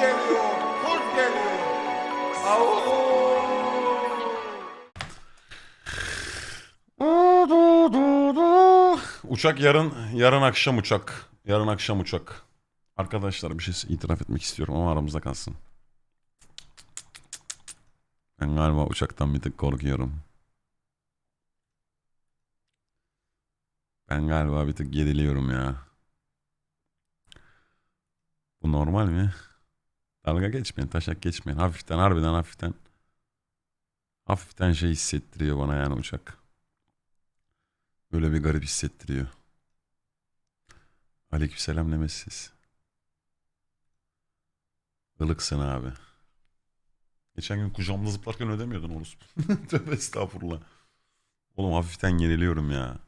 geliyor, kurt geliyor. Au! Uçak yarın yarın akşam uçak. Yarın akşam uçak. Arkadaşlar bir şey itiraf etmek istiyorum ama aramızda kalsın. Ben galiba uçaktan bir tık korkuyorum. Ben galiba bir tık geriliyorum ya. Bu normal mi? Dalga geçmeyin, taşak geçmeyin. Hafiften, harbiden hafiften. Hafiften şey hissettiriyor bana yani uçak. Böyle bir garip hissettiriyor. Aleykümselam Nemesis. Ilıksın abi. Geçen gün kucağımda zıplarken ödemiyordun orospu. Tövbe estağfurullah. Oğlum hafiften geriliyorum ya.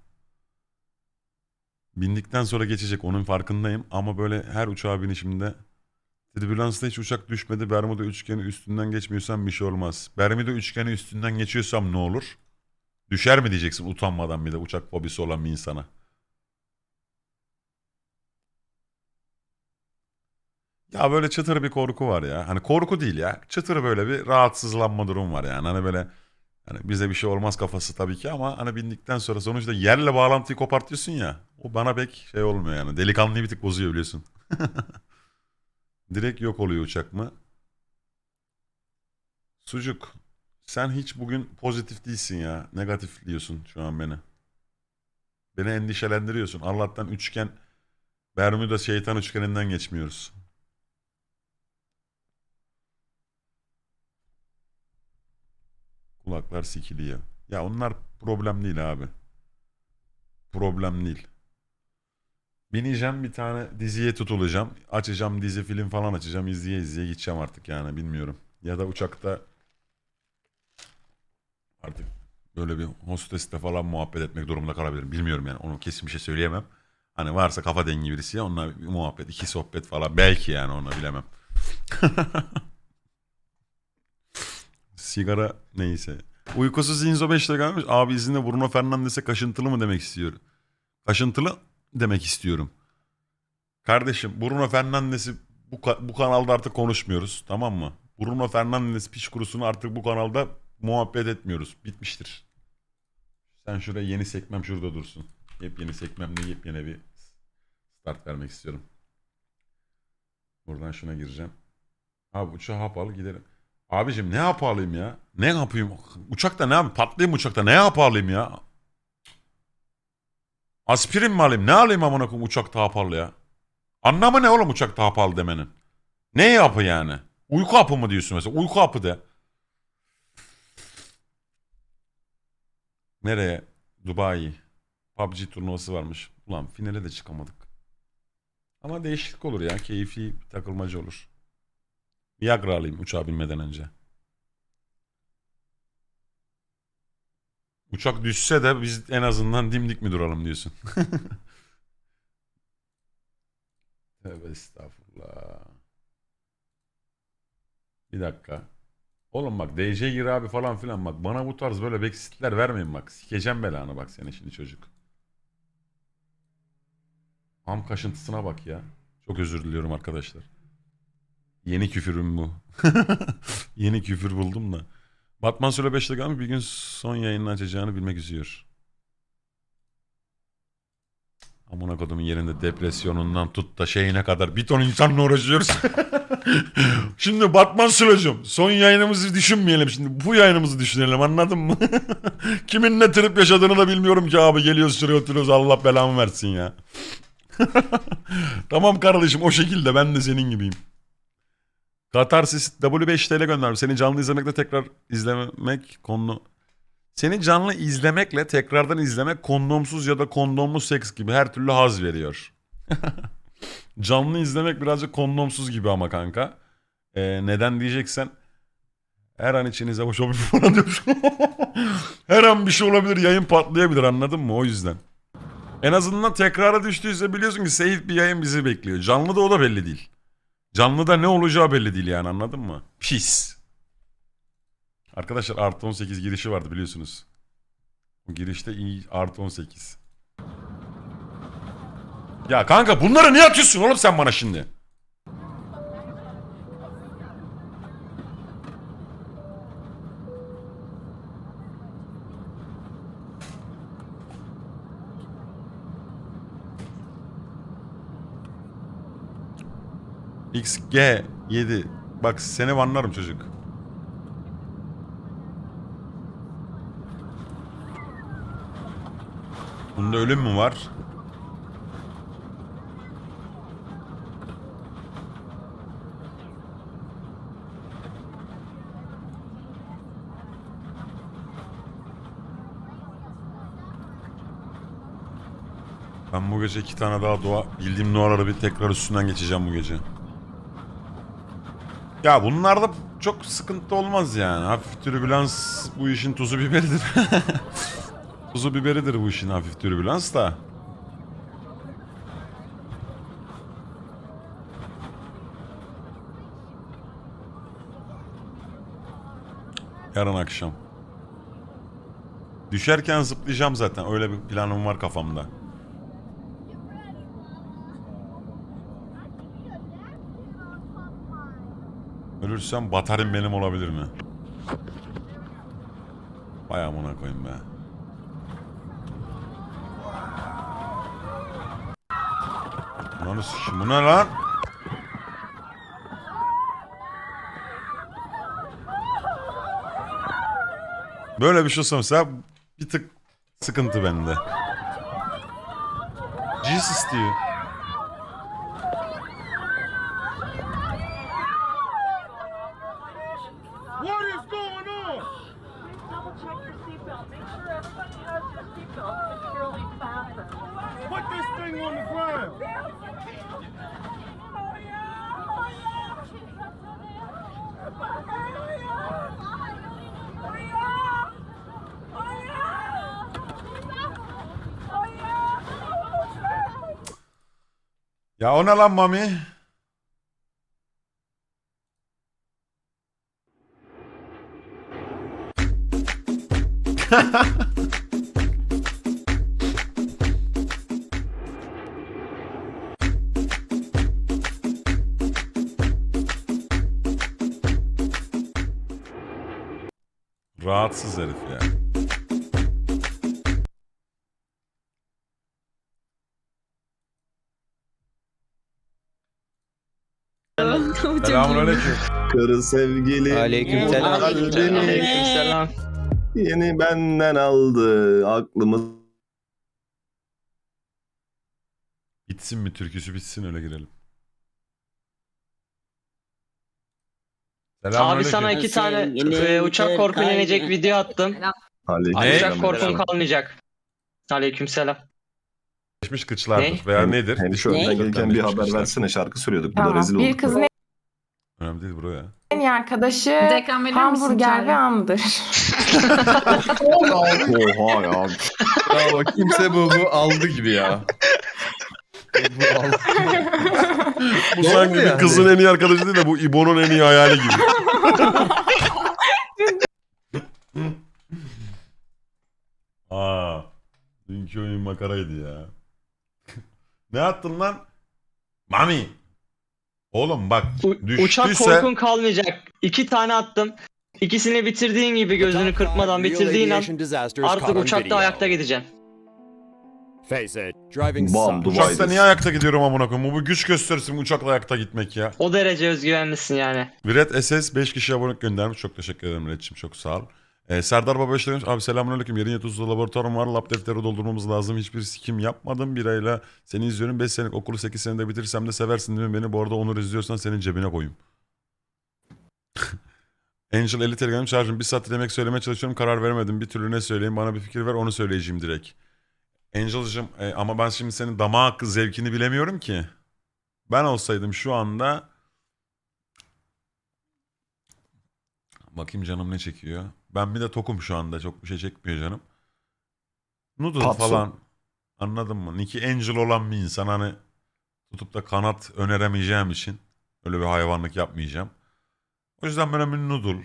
Bindikten sonra geçecek onun farkındayım ama böyle her uçağa binişimde Tribülansta hiç uçak düşmedi. Bermuda üçgeni üstünden geçmiyorsam bir şey olmaz. Bermuda üçgeni üstünden geçiyorsam ne olur? Düşer mi diyeceksin utanmadan bir de uçak fobisi olan bir insana. Ya böyle çıtır bir korku var ya. Hani korku değil ya. Çıtır böyle bir rahatsızlanma durum var yani. Hani böyle hani bize bir şey olmaz kafası tabii ki ama hani bindikten sonra sonuçta yerle bağlantıyı kopartıyorsun ya. O bana pek şey olmuyor yani. Delikanlıyı bir tık bozuyor biliyorsun. Direkt yok oluyor uçak mı? Sucuk. Sen hiç bugün pozitif değilsin ya. Negatif diyorsun şu an beni. Beni endişelendiriyorsun. Allah'tan üçgen Bermuda şeytan üçgeninden geçmiyoruz. Kulaklar sikiliyor. Ya onlar problem değil abi. Problem değil. Bineceğim bir tane diziye tutulacağım. Açacağım dizi film falan açacağım. izleye izleye gideceğim artık yani bilmiyorum. Ya da uçakta artık böyle bir hostesle falan muhabbet etmek durumunda kalabilirim. Bilmiyorum yani onu kesin bir şey söyleyemem. Hani varsa kafa dengi birisi ya onunla bir muhabbet, iki sohbet falan belki yani onu bilemem. Sigara neyse. Uykusuz Inzo 5 gelmiş. Abi izinde Bruno Fernandes'e kaşıntılı mı demek istiyor. Kaşıntılı demek istiyorum. Kardeşim Bruno Fernandes'i bu, bu kanalda artık konuşmuyoruz. Tamam mı? Bruno Fernandes piç kurusunu artık bu kanalda muhabbet etmiyoruz. Bitmiştir. Sen şuraya yeni sekmem şurada dursun. Yepyeni sekmemle yepyeni bir start vermek istiyorum. Buradan şuna gireceğim. Abi uçağa hap al gidelim. Abicim ne yapalım ya? Ne yapayım? Uçakta ne yapayım? Patlayayım uçakta ne yapalım ya? Aspirin mi alayım? Ne alayım amına koyayım uçakta hap ya? Anlamı ne oğlum uçakta hap al demenin? Ne yapı yani? Uyku hapı mı diyorsun mesela? Uyku hapı de. Nereye? Dubai. PUBG turnuvası varmış. Ulan finale de çıkamadık. Ama değişiklik olur ya. Keyifli takılmacı olur. Viagra alayım uçağa binmeden önce. Uçak düşse de biz en azından dimdik mi duralım diyorsun. Tövbe estağfurullah. Bir dakika. Oğlum bak DJ gir abi falan filan bak. Bana bu tarz böyle backstreet'ler vermeyin bak. Sikeceğim belanı bak seni şimdi çocuk. Ham kaşıntısına bak ya. Çok özür diliyorum arkadaşlar. Yeni küfürüm bu. Yeni küfür buldum da. Batman Süre 5 dakika bir gün son yayını açacağını bilmek istiyor. Amına kodumun yerinde depresyonundan tut da şeyine kadar bir ton insanla uğraşıyoruz. şimdi Batman Sülacım son yayınımızı düşünmeyelim şimdi. Bu yayınımızı düşünelim anladın mı? Kimin ne trip yaşadığını da bilmiyorum ki abi. Geliyoruz şuraya oturuyoruz Allah belamı versin ya. tamam kardeşim o şekilde ben de senin gibiyim. Katarsis W5 TL göndermiş. Seni canlı izlemekle tekrar izlemek konu... Seni canlı izlemekle tekrardan izlemek kondomsuz ya da kondomlu seks gibi her türlü haz veriyor. canlı izlemek birazcık kondomsuz gibi ama kanka. Ee, neden diyeceksen her an içinize boş olabilir falan diyormuş. her an bir şey olabilir yayın patlayabilir anladın mı o yüzden. En azından tekrara düştüyse biliyorsun ki safe bir yayın bizi bekliyor. Canlı da o da belli değil. Canlıda ne olacağı belli değil yani anladın mı? Pis. Arkadaşlar artı 18 girişi vardı biliyorsunuz. Girişte iyi artı 18. Ya kanka bunları niye atıyorsun oğlum sen bana şimdi? XG7. Bak seni vanlarım çocuk. Bunda ölüm mü var? Ben bu gece iki tane daha dua bildiğim duaları bir tekrar üstünden geçeceğim bu gece. Ya bunlarda çok sıkıntı olmaz yani. Hafif türbülans bu işin tuzu biberidir. tuzu biberidir bu işin hafif türbülans da. Yarın akşam. Düşerken zıplayacağım zaten. Öyle bir planım var kafamda. Ölürsem batarım benim olabilir mi? Vay amına koyayım be. Lan sikim bu ne lan? Böyle bir şey olsa bir tık sıkıntı bende. Jesus diyor. What is going on? Double check your seatbelt. Make sure everybody has their seatbelt securely fastened. Put this thing on the ground. Ya o ne lan Mami? Rahatsız herif ya. Karı sevgili Aleykümselam. Kalbini Aleykümselam. Yeni benden aldı aklımı Bitsin mi türküsü bitsin öyle girelim. Abi Selamünaleyküm. sana iki tane e, uçak korkun inecek video attım. Aleykümselam. Uçak korkun kalmayacak. Aleykümselam. Geçmiş kıçlardır Ne? veya nedir? Hani önden Ne? gelirken bir haber kıçlar. versene şarkı söylüyorduk. Burada Tamam. rezil Bir olduk. kızın Önemli değil bro ya. en iyi arkadaşı Dekran verir misin hamburger Çağrı? ve andır. Oha ya. Bravo kimse bu, bu aldı gibi ya. bu aldı. Bu sanki bir yani? kızın en iyi arkadaşı değil de bu İbo'nun en iyi hayali gibi. Aa, dünkü oyun makaraydı ya. ne attın lan? Mami. Oğlum bak U- uçak düştüyse korkun kalmayacak. İki tane attım. İkisini bitirdiğin gibi gözünü kırpmadan bitirdiğin an artık uçakta ayakta gideceksin. Face it, driving Bam, uçakta niye ayakta gidiyorum amına koyayım? Bu bir güç gösterisi mi uçakla ayakta gitmek ya? O derece özgüvenlisin yani. Viret SS 5 kişi abonelik göndermiş. Çok teşekkür ederim Viret'ciğim. Çok sağ ol. Ee, Serdar Baba işte demiş. Abi selamünaleyküm. Yarın yatuzlu laboratuvarım var. Lab defteri doldurmamız lazım. Hiçbir sikim yapmadım. Bir ayla seni izliyorum. 5 senelik okulu 8 senede bitirirsem de seversin değil mi beni? Bu arada Onur izliyorsan senin cebine koyayım. Angel 50 telegram şarjım. Bir saattir yemek söylemeye çalışıyorum. Karar veremedim. Bir türlü ne söyleyeyim? Bana bir fikir ver. Onu söyleyeceğim direkt. Angel'cığım e, ama ben şimdi senin damak zevkini bilemiyorum ki. Ben olsaydım şu anda Bakayım canım ne çekiyor. Ben bir de tokum şu anda. Çok bir şey çekmiyor canım. Noodle Patso. falan. Anladın mı? Nicky Angel olan bir insan hani tutup da kanat öneremeyeceğim için öyle bir hayvanlık yapmayacağım. O yüzden böyle bir noodle.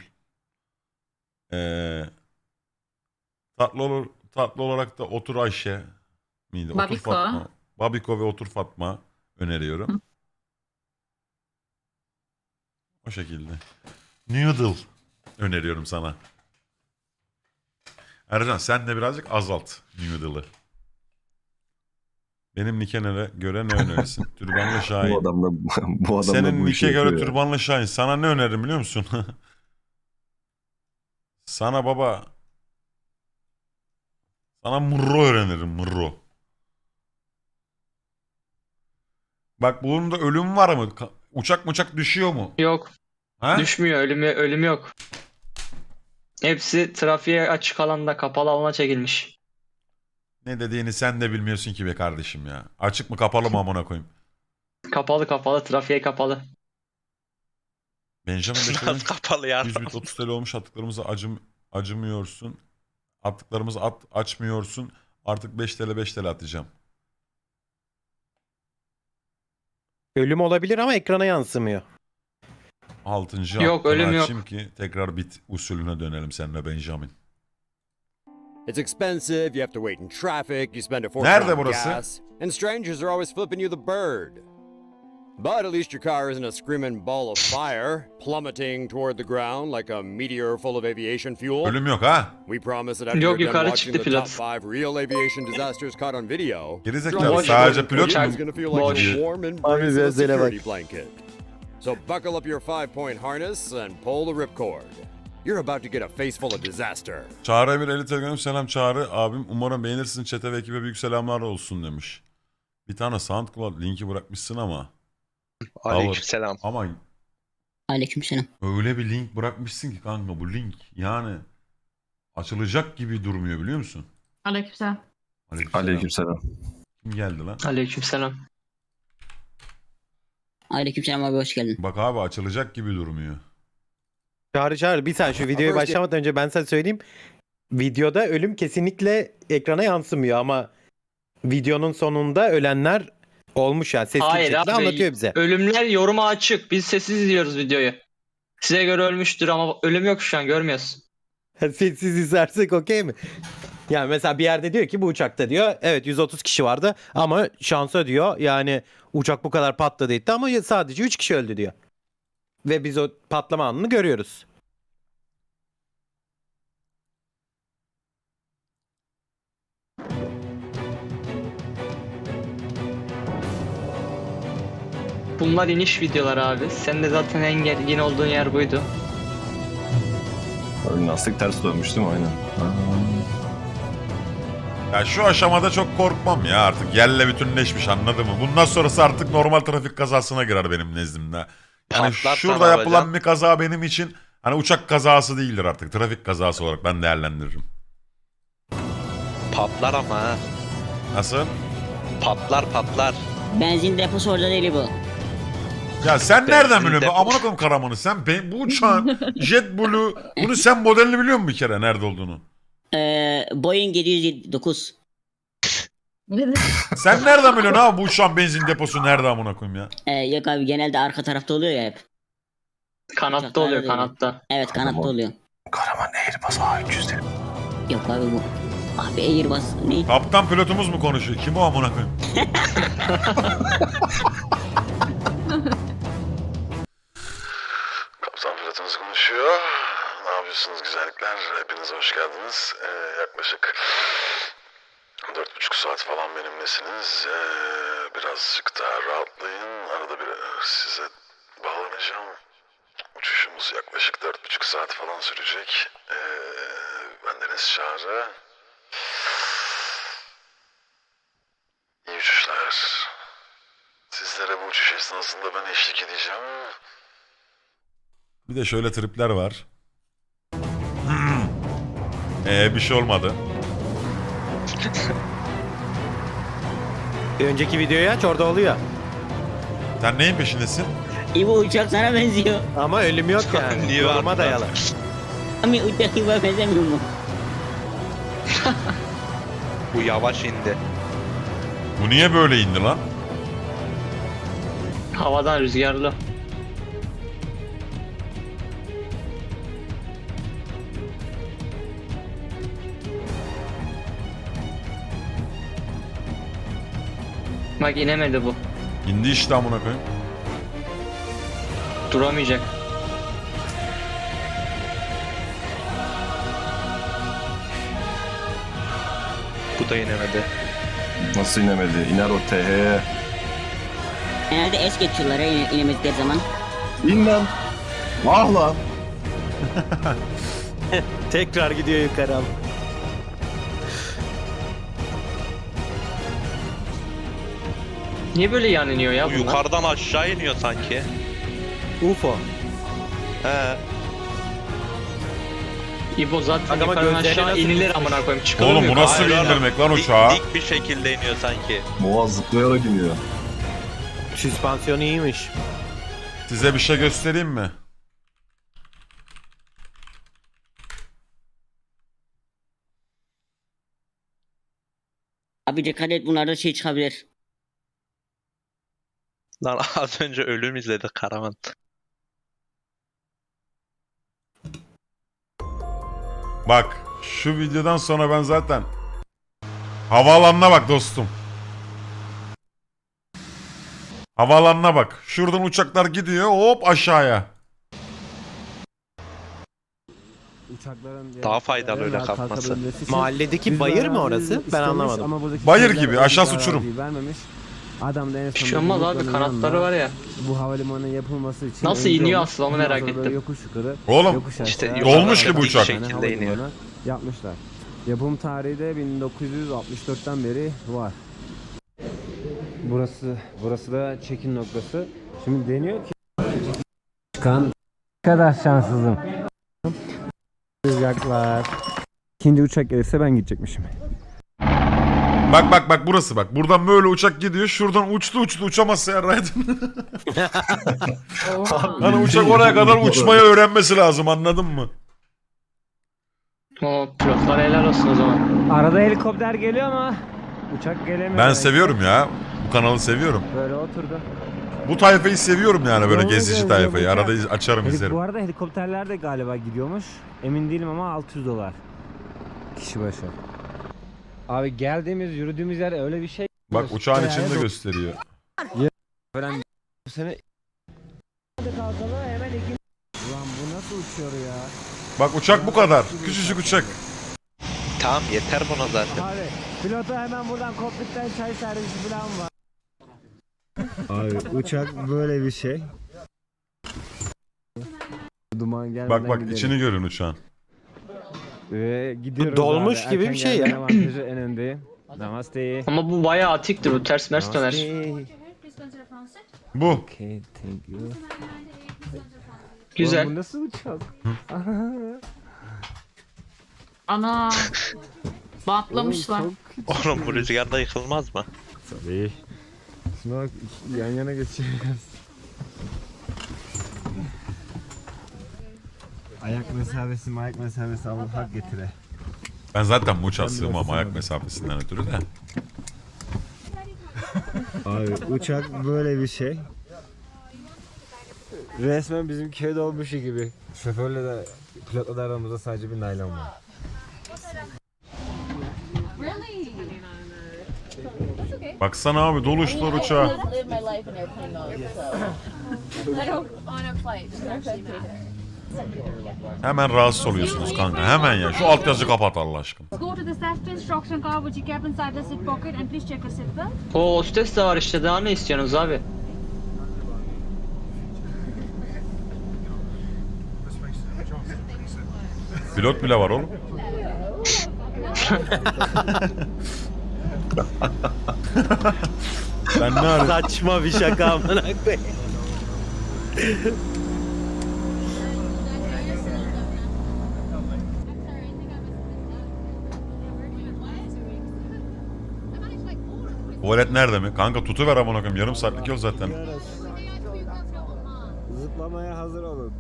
Ee, tatlı, olur, tatlı olarak da Otur Ayşe miydi? Otur Babiko. Fatma. Babiko ve Otur Fatma öneriyorum. O şekilde. Noodle öneriyorum sana. Ercan sen de birazcık azalt noodle'ı. Benim Nikenere göre ne önerirsin? Türbanlı Bu Şahin. adam da bu adam da Senin bu işi Nike göre yapıyor ya. Türbanlı Şahin. Sana ne öneririm biliyor musun? Sana baba sana murro öğrenirim murro. Bak bunun da ölüm var mı? Ka- Uçak uçak düşüyor mu? Yok. Ha? Düşmüyor. Ölümü, ölüm yok. Hepsi trafiğe açık alanda kapalı alana çekilmiş. Ne dediğini sen de bilmiyorsun ki be kardeşim ya. Açık mı kapalı mı amına koyayım? Kapalı kapalı trafiğe kapalı. Benjamin Becker'in Biraz kapalı ya. 100 bit 30 TL olmuş attıklarımızı acım, acımıyorsun. Attıklarımızı at, açmıyorsun. Artık 5 TL 5 TL atacağım. Ölüm olabilir ama ekrana yansımıyor. 6. Yok, ölüm yok. açayım ki tekrar bit usulüne dönelim seninle Benjamin. It's expensive, you have to wait in traffic, you spend a fortune Nerede on burası? gas, and strangers are always flipping you the bird. But at least your car isn't a screaming ball of fire, plummeting toward the ground like a meteor full of aviation fuel. Ölüm yok ha. We promise that after Yok, you're done yukarı watching çıktı the top pilot. five real aviation disasters caught on video, Gerizekalı sadece pilot mu? it's gonna feel like a warm Abi embrace of a gözlere bak. security blanket. So buckle up your five-point harness and pull the ripcord. You're about to get a face full of disaster. Çağrı bir eli telegram selam Çağrı abim umarım beğenirsin çete ve ekibe büyük selamlar olsun demiş. Bir tane SoundCloud linki bırakmışsın ama Aleykümselam. ama Aleykümselam. öyle bir link bırakmışsın ki kanka bu link yani açılacak gibi durmuyor biliyor musun? Aleykümselam. Aleykümselam. Aleykümselam. Kim geldi lan? Aleykümselam. Aleykümselam abi hoş geldin. Bak abi açılacak gibi durmuyor. Çağrı çağrı bir saniye şu videoya First- başlamadan önce ben sana söyleyeyim. Videoda ölüm kesinlikle ekrana yansımıyor ama videonun sonunda ölenler olmuş yani sesli Hayır şekilde abi. anlatıyor bize. Ölümler yoruma açık. Biz sessiz izliyoruz videoyu. Size göre ölmüştür ama ölüm yok şu an görmüyorsun. Sessiz izlersek okey mi? Yani mesela bir yerde diyor ki bu uçakta diyor evet 130 kişi vardı ama şansa diyor yani uçak bu kadar patladı etti ama sadece 3 kişi öldü diyor. Ve biz o patlama anını görüyoruz. Bunlar iniş videolar abi. Sen de zaten en gergin olduğun yer buydu. Ön lastik ters dönmüş değil mi? Aynen. Ya şu aşamada çok korkmam ya artık yerle bütünleşmiş anladın mı? Bundan sonrası artık normal trafik kazasına girer benim nezdimde. Yani Patlarsan şurada yapılan yapacaksın? bir kaza benim için hani uçak kazası değildir artık. Trafik kazası olarak ben değerlendiririm. Patlar ama ha. Nasıl? Patlar patlar. Benzin deposu orada değil bu. Ya sen nereden Benzin biliyorsun? depo. Amına koyayım karamanı. Sen be, bu uçağın JetBlue bunu sen modelini biliyor musun bir kere nerede olduğunu? Ee, Boeing 709. Sen nereden biliyorsun abi bu uçağın benzin deposu nerede amına koyayım ya? Ee, yok abi genelde arka tarafta oluyor ya hep. Kanatta oluyor Uçaklar da kanatta. Evet kanatta oluyor. Karaman Airbus A300 değil. Yok abi bu. Abi Airbus ne? Kaptan pilotumuz mu konuşuyor? Kim o amına koyayım? falan benimlesiniz. Ee, birazcık daha rahatlayın. Arada bir size bağlanacağım. Uçuşumuz yaklaşık dört buçuk saat falan sürecek. Ee, bendeniz Çağrı. İyi uçuşlar. Sizlere bu uçuş esnasında ben eşlik edeceğim. Bir de şöyle tripler var. Ee bir şey olmadı. Bir önceki videoyu aç orada oluyor. Sen neyin peşindesin? Bu uçak sana benziyor. Ama ölüm yok yani. Niye Yoruma var? dayalı. Ama uçak İbo'ya benzemiyor mu? Bu yavaş indi. Bu niye böyle indi lan? Havadan rüzgarlı. Bak inemedi bu. İndi işte amına koyayım. Duramayacak. Bu da inemedi. Nasıl inemedi? İner o TH. Genelde es geçiyorlar ya ine- inemedikleri zaman. İn lan. Ah lan. Tekrar gidiyor yukarı ama. Niye böyle yan iniyor ya Bu bunlar? yukarıdan aşağı iniyor sanki. UFO. He. İbo zaten Adama yukarıdan gözlerini aşağı nasıl inilir amına koyayım. Çıkılır Oğlum bu nasıl bir Hayır indirmek lan Dik- uçağı? Dik bir şekilde iniyor sanki. Boğaz zıplayarak iniyor. Süspansiyonu iyiymiş. Size bir şey göstereyim mi? Abi dikkat et bunlarda şey çıkabilir. Lan az önce ölüm izledik Karaman. Bak şu videodan sonra ben zaten havaalanına bak dostum. Havaalanına bak. Şuradan uçaklar gidiyor hop aşağıya. Daha faydalı öyle kalkması. Mahalledeki bayır mı orası? Ben anlamadım. Bayır gibi aşağısı uçurum. Adam da en Bir şey olmaz abi kanatları var ya. Bu havalimanının yapılması için Nasıl iniyor aslında onu merak ettim. yokuş yukarı Oğlum İşte aşağı yukarıdan Dolmuş gibi dik uçak. şekilde iniyor. yapmışlar. Yapım tarihi de 1964'ten beri var. Burası burası da çekim noktası. Şimdi deniyor ki çıkan kadar şanssızım. Sıcaklar. İkinci uçak gelirse ben gidecekmişim. Bak bak bak burası bak. Buradan böyle uçak gidiyor. Şuradan uçtu uçtu uçamazsa ya Raiden. hani uçak oraya kadar uçmayı öğrenmesi lazım anladın mı? O pilotlara helal olsun o zaman. Arada helikopter geliyor ama uçak gelemiyor. Ben seviyorum ya. Bu kanalı seviyorum. Böyle oturdu. Bu tayfayı seviyorum yani böyle Yolunu gezici geziyor tayfayı. Arada iz- açarım Helik- izlerim. bu arada helikopterler de galiba gidiyormuş. Emin değilim ama 600 dolar. Kişi başı. Abi geldiğimiz, yürüdüğümüz yer öyle bir şey. Bak uçağın içinde gösteriyor. Falan bu sene kalkalı hemen ikinci. Ulan bu nasıl uçuyor ya? Bak uçak bu kadar. Küçücük uçak. Tamam yeter buna zaten. Abi pilota hemen buradan kokpitten çay servisi falan var. Abi uçak böyle bir şey. Duman gelmeden Bak bak gidelim. içini görün uçağın. Ve gidiyoruz dolmuş abi. gibi bir Erken şey ya. avantajı en öndeyim. Namaste. Ama bu bayağı atiktir bu ters mers döner. Bu. Okay, thank you. Güzel. Ulan bu nasıl uçak? Ana. Bantlamışlar. Oğlum çok. Oğlum bu rüzgarda yıkılmaz mı? Tabii. Şuna bak yan yana geçiyoruz. Ayak mesafesi, ayak mesafesi Allah hak getire. Ben zaten bu uçağa sığmam ayak mesafesinden ötürü de. Abi uçak böyle bir şey. Resmen bizim köyde olmuşu gibi. Şoförle de pilotla da aramızda sadece bir naylon var. Baksana abi doluştular uçağa. Hemen rahatsız oluyorsunuz kanka. Hemen ya. Şu alt yazı kapat Allah aşkına. Go to the safety instruction car which you kept inside the seat pocket and please check your seatbelt. O hostes de var işte daha ne istiyorsunuz abi? Pilot bile var oğlum. ben ne arıyorum? Saçma bir şaka amına koyayım. Tuvalet nerede mi? Kanka tutuver amına koyayım. Yarım saatlik yol zaten. Zıplamaya hazır olun.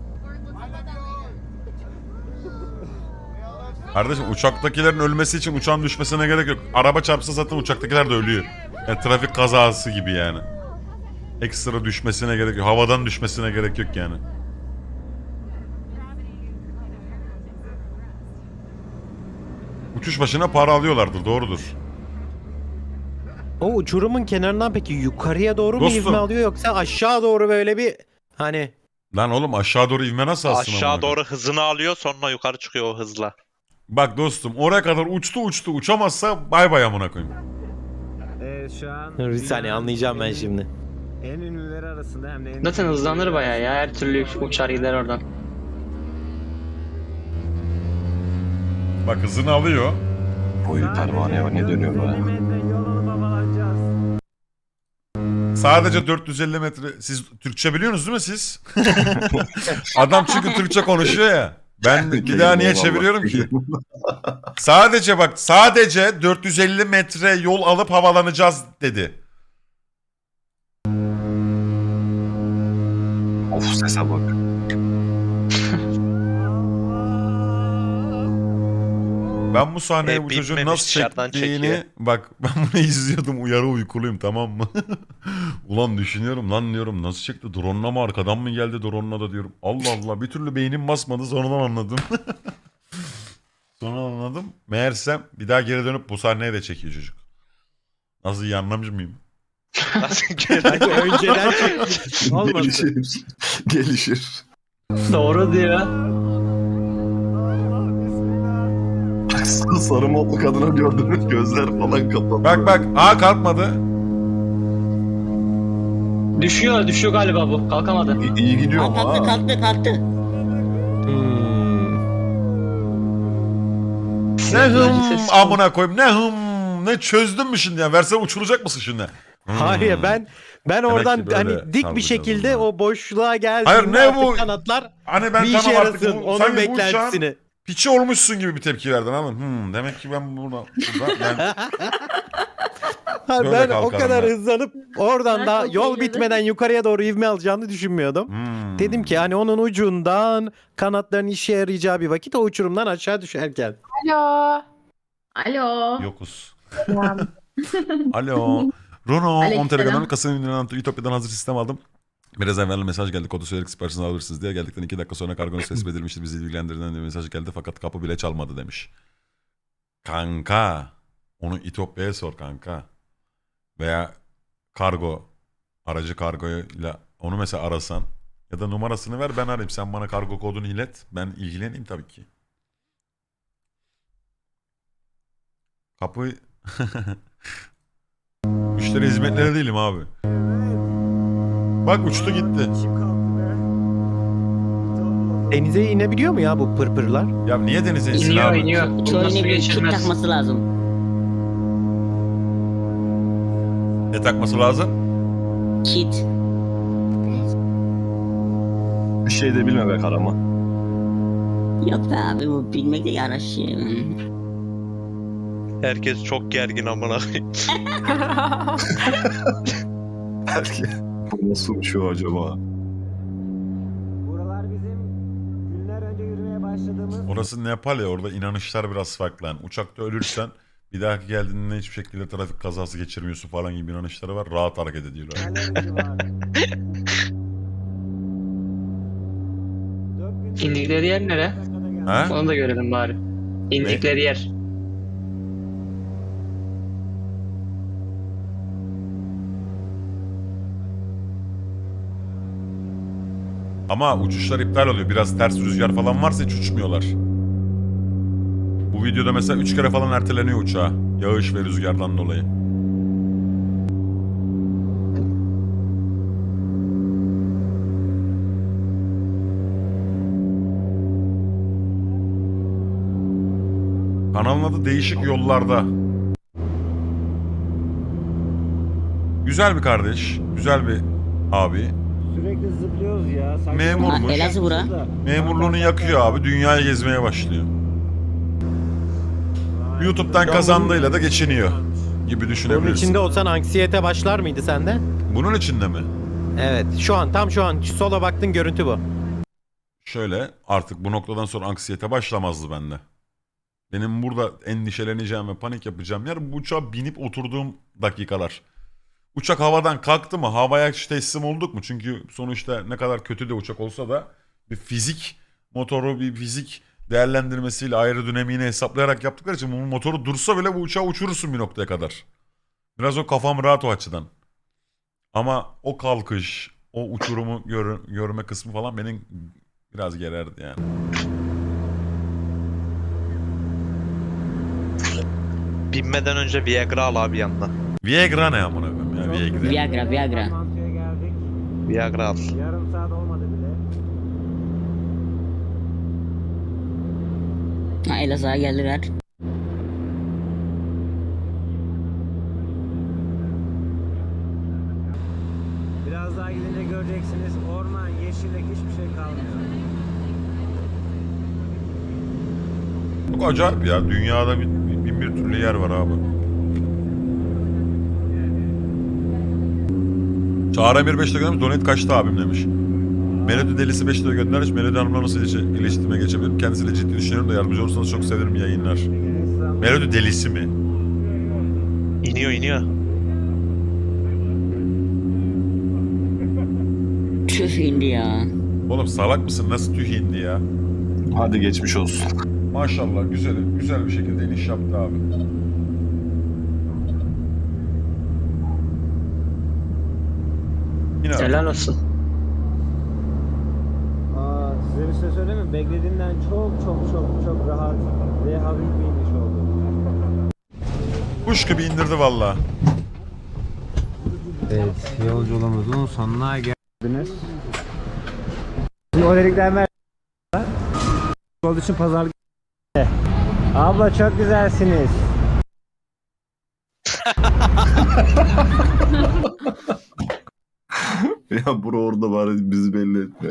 Kardeşim uçaktakilerin ölmesi için uçağın düşmesine gerek yok. Araba çarpsa zaten uçaktakiler de ölüyor. Yani trafik kazası gibi yani. Ekstra düşmesine gerek yok. Havadan düşmesine gerek yok yani. Uçuş başına para alıyorlardır doğrudur. O uçurumun kenarından peki yukarıya doğru mu Dostum. ivme alıyor yoksa aşağı doğru böyle bir hani Lan oğlum aşağı doğru ivme nasıl alsın amına Aşağı koyayım? doğru hızını alıyor sonra yukarı çıkıyor o hızla. Bak dostum oraya kadar uçtu uçtu uçamazsa bay bay amına koyayım. Evet şu an... Dur bir saniye dünyanın anlayacağım ben en- şimdi. En ünlüleri arasında hem de en... Zaten hızlanır bayağı ya. Her türlü uçar gider oradan. Bak hızını alıyor. Boyu pervane var ne dönüyor yol alıp havalanacağız. Sadece 450 metre. Siz Türkçe biliyorsunuz değil mi siz? Adam çünkü Türkçe konuşuyor ya. Ben bir daha niye çeviriyorum ki? Sadece bak sadece 450 metre yol alıp havalanacağız dedi. Of sese bak. Ben bu sahneyi E, bu çocuğun binmemiş, nasıl dışarıdan çektiğini çekiyor. bak ben bunu izliyordum uyarı uykuluyum tamam mı? Ulan düşünüyorum lan diyorum nasıl çekti drone'la mı arkadan mı geldi drone'la da diyorum. Allah Allah bir türlü beynim basmadı sonradan anladım. Sonra anladım. Meğersem bir daha geri dönüp bu sahneye de çekiyor çocuk. Nasıl iyi anlamış mıyım? Nasıl geri- Sanki önceden çekmiş. Gelişir. Gelişir. Doğru diyor. Sarı modlu kadını gördünüz gözler falan kapalı. Bak bak aa kalkmadı. Düşüyor, düşüyor galiba bu. Kalkamadı. İyi, iyi gidiyor Aa, ama kalktı ha. kalktı kalktı. Hmm. Ne hım Ses- amına koyayım ne hım ne çözdün mü şimdi ya? Versen uçuracak mısın şimdi? Hmm. Hayır ben ben oradan böyle hani dik bir şekilde o boşluğa geldiğinde Hayır, ne artık bu? kanatlar Hani ben bir işe tamam artık yarasın bu, onun sanki bu uçağın beklentisini. Piçi olmuşsun gibi bir tepki verdin ama hmm, demek ki ben burada, burada ben Ha, Böyle ben o kalkarım kadar ben. hızlanıp oradan Ben da çok yol eğlendim. bitmeden yukarıya doğru ivme alacağını düşünmüyordum. hmm. Dedim ki hani onun ucundan kanatların işe yarayacağı bir vakit o uçurumdan aşağı düşerken. Alo. Alo. Yokuz. Alo. Runo 10 Aleykümselam. Telegram'dan Kasım İndiren Ütopya'dan hazır sistem aldım. Biraz evvel mesaj geldi kodu söyleyerek siparişinizi alabilirsiniz diye. Geldikten 2 dakika sonra kargonuz tespit edilmişti. Bizi ilgilendiren bir mesaj geldi fakat kapı bile çalmadı demiş. Kanka. Onu İtopya'ya sor kanka. Veya kargo. Aracı kargoyla onu mesela arasan. Ya da numarasını ver ben arayayım. Sen bana kargo kodunu ilet. Ben ilgileneyim tabii ki. Kapı... Müşteri hizmetleri değilim abi. Bak uçtu gitti. Denize inebiliyor mu ya bu pırpırlar? Ya niye denize insin İniyor, abi? iniyor. Su bir geçirmez. takması lazım. Ne takması lazım? Kit. Bir şey de bilme be karama. Yok be abi bu bilmek de yaraşıyor. Herkes çok gergin amına. Bu nasıl uçuyor acaba? Buralar bizim günler önce yürümeye başladığımız... Orası Nepal ya orada inanışlar biraz farklı. Yani uçakta ölürsen bir dahaki geldiğinde hiçbir şekilde trafik kazası geçirmiyorsun falan gibi inanışları var. Rahat hareket ediyorlar. İndikleri yer nere? Ha? Onu da görelim bari. İndikleri yer. Ama uçuşlar iptal oluyor. Biraz ters rüzgar falan varsa hiç uçmuyorlar. Bu videoda mesela 3 kere falan erteleniyor uçağı. Yağış ve rüzgardan dolayı. Kanalın adı Değişik Yollarda. Güzel bir kardeş. Güzel bir abi. Sürekli zıplıyoruz ya. Sanki Memurmuş. Ha, Elazığ bura. Memurluğunu yakıyor abi. Dünyayı gezmeye başlıyor. YouTube'dan kazandığıyla da geçiniyor gibi Bunun düşünebilirsin. içinde olsan anksiyete başlar mıydı sende? Bunun içinde mi? Evet. Şu an tam şu an sola baktın görüntü bu. Şöyle artık bu noktadan sonra anksiyete başlamazdı bende. Benim burada endişeleneceğim ve panik yapacağım yer bu uçağa binip oturduğum dakikalar. Uçak havadan kalktı mı havaya teslim olduk mu? Çünkü sonuçta ne kadar kötü de uçak olsa da bir fizik motoru bir fizik değerlendirmesiyle aerodinamiğini hesaplayarak yaptıkları için bu motoru dursa bile bu uçağı uçurursun bir noktaya kadar. Biraz o kafam rahat o açıdan. Ama o kalkış, o uçurumu gör- görme kısmı falan benim biraz gererdi yani. Binmeden önce Viagra al abi yanına. Viagra ne amına koyayım ya Viagra. Viagra, Viagra. Mantıya geldik. Viagra al. Yarım saat olmadı bile. Ha Elazığ'a geldiler. Biraz daha gidince göreceksiniz orman, yeşillik hiçbir şey kalmıyor. Çok acayip ya. Dünyada bin, bin bir türlü yer var abi. Çağrı Emir 5 lira göndermiş. Donate kaçtı abim demiş. Melodi Delisi 5 lira göndermiş. Melodi Hanım'la nasıl iletişi- iletişime geçebilirim? Kendisiyle ciddi düşünüyorum da yardımcı olursanız çok sevinirim yayınlar. Melodi Delisi mi? İniyor iniyor. Tüh indi ya. Oğlum salak mısın? Nasıl tüh indi ya? Hadi geçmiş olsun. Maşallah güzel güzel bir şekilde iniş yaptı abi. Yine Helal olsun. Aa, size bir şey söyleyeyim mi? Beklediğimden çok çok çok çok rahat ve hafif bir iniş oldu. kuş gibi indirdi valla. Evet, yolculuğumuzun sonuna geldiniz. Şimdi o dedikten ver. Olduğu için pazar Abla çok güzelsiniz. ya bura orada bari bizi belli etme.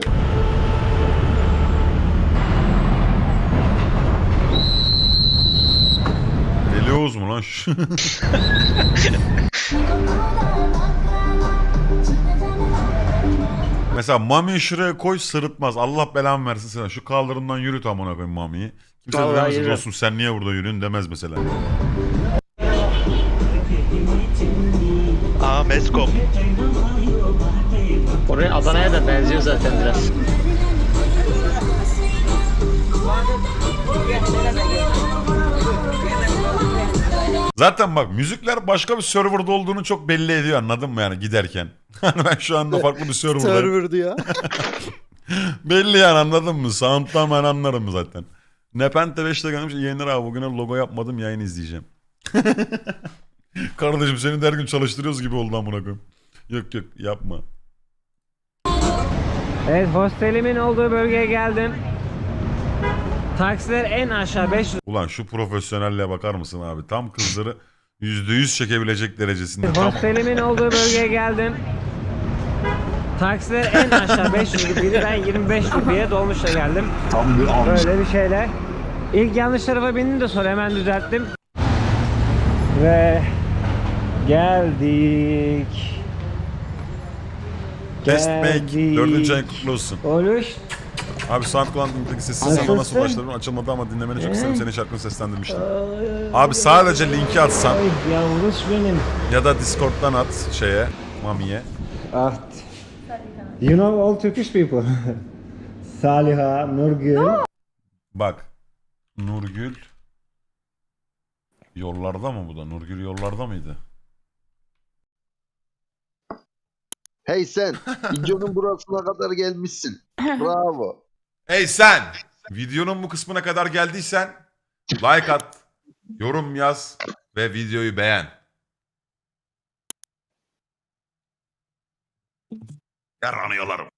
Deli Oğuz mu lan? Mesela Mami'yi şuraya koy sırıtmaz. Allah belamı versin sana. Şu kaldırımdan yürüt amına koyayım Mami'yi. Kimse de Vallahi demez ki yürü. dostum sen niye burada yürüyorsun demez mesela. Aa Meskom. Oraya Adana'ya da benziyor zaten biraz. Zaten bak müzikler başka bir serverda olduğunu çok belli ediyor anladın mı yani giderken. Ben şu anda farklı bir serverdayım. Server diyor. Belli yani anladın mı? Sound'dan ben anlarım zaten. Nepente 5'te gelmiş yayınlar abi bugüne logo yapmadım yayın izleyeceğim. Kardeşim seni de her gün çalıştırıyoruz gibi oldu amına koyayım. Yok yok yapma. Evet, hostelimin olduğu bölgeye geldim. Taksiler en aşağı 500 Ulan şu profesyonelliğe bakar mısın abi? Tam kızları %100 çekebilecek derecesinde. Tam... Hostelimin olduğu bölgeye geldim. Taksiler en aşağı 500 rupiydi. Ben 25 rupiye dolmuşla geldim. Tam bir amca. Böyle bir şeyle. İlk yanlış tarafa bindim de sonra hemen düzelttim. Ve geldik. Make Geldik. 4. ay kutlu olsun. Oluş. Abi SoundCloud'daki sessiz sana nasıl ulaştırdım açılmadı ama dinlemeni çok istedim. Senin şarkını seslendirmiştim. Abi sadece linki atsan Ay yavruş benim. ya da Discord'dan at şeye, Mami'ye. Ah. You know all Turkish people. Saliha, Nurgül. Bak. Nurgül yollarda mı bu da? Nurgül yollarda mıydı? Hey sen, videonun burasına kadar gelmişsin. Bravo. Hey sen! Videonun bu kısmına kadar geldiysen like at, yorum yaz ve videoyu beğen. Yaranıyorlarım.